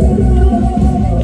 아니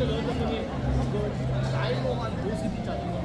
여러분 들이, 나일로 한 모습이잖아요.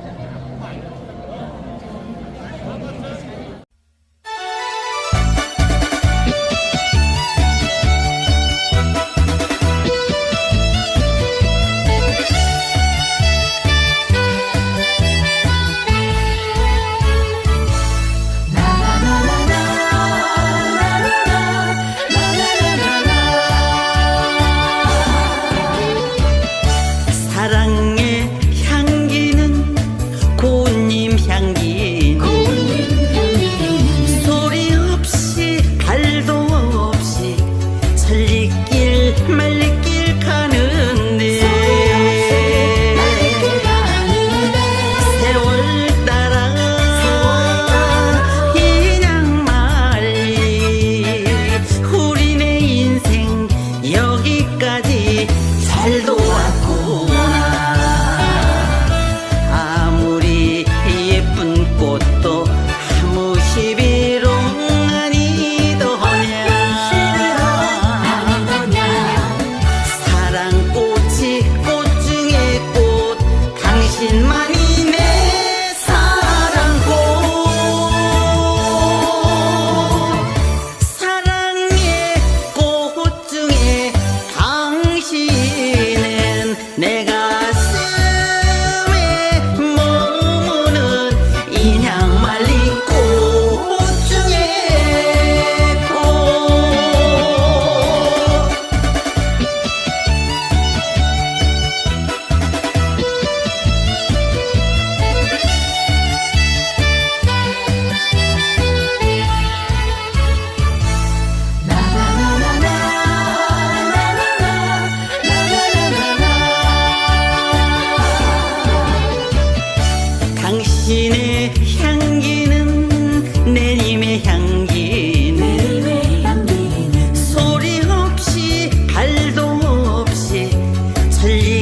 free.